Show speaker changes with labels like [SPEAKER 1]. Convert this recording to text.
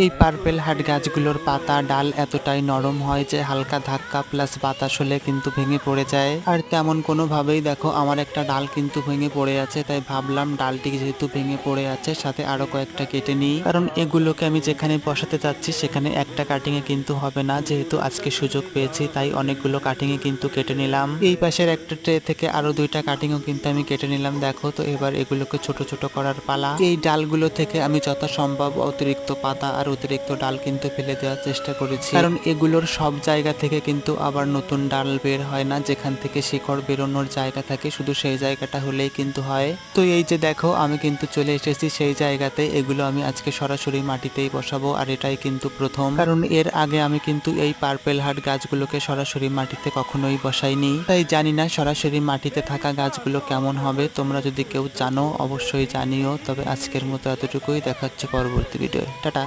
[SPEAKER 1] এই পার্পেল হাট গাছগুলোর পাতা, ডাল এতটাই নরম হয় যে হালকা ধাক্কা প্লাস বাতাস হলে কিন্তু ভেঙে পড়ে যায়। আর তেমন কোনোভাবেই দেখো আমার একটা ডাল কিন্তু ভেঙে পড়ে আছে, তাই ভাবলাম ডালটি যেহেতু ভেঙে পড়ে আছে, সাথে আরও কয়েকটা কেটে নিই। কারণ এগুলোকে আমি যেখানে বসাতে চাচ্ছি, সেখানে একটা কাটিং এ কিন্তু হবে না, যেহেতু আজকে সুযোগ পেয়েছি, তাই অনেকগুলো কাটিং এ কিন্তু কেটে নিলাম। এই পাশের একটা ট্রে থেকে আরও দুইটা কাটিংও কিন্তু আমি কেটে নিলাম, দেখো তো এবার এগুলোকে ছোট ছোট করার পালা। এই ডালগুলো থেকে আমি যত সম্ভব অতিরিক্ত পাতা আর অতিরিক্ত ডাল কিন্তু ফেলে দেওয়ার চেষ্টা করেছি। কারণ এগুলোর সব জায়গা থেকে কিন্তু আবার নতুন ডাল বের হয় না যেখান থেকে শিকড় বেরোনোর জায়গা থাকে শুধু সেই জায়গাটা হলেই কিন্তু হয়। তো এই যে দেখো আমি কিন্তু চলে এসেছি সেই জায়গাতে এগুলো আমি আজকে সরাসরি মাটিতেই বসাবো আর এটাই কিন্তু প্রথম। কারণ এর আগে আমি কিন্তু এই পার্পেল হার্ট গাছগুলোকে সরাসরি মাটিতে কখনোই বসাইনি। তাই জানি না সরাসরি মাটিতে থাকা গাছগুলো কেমন হবে তোমরা যদি কেউ জানো অবশ্যই জানিও। তবে আজকের মতো এতটুকুই দেখাচ্ছে পরবর্তী ভিডিও টাটা!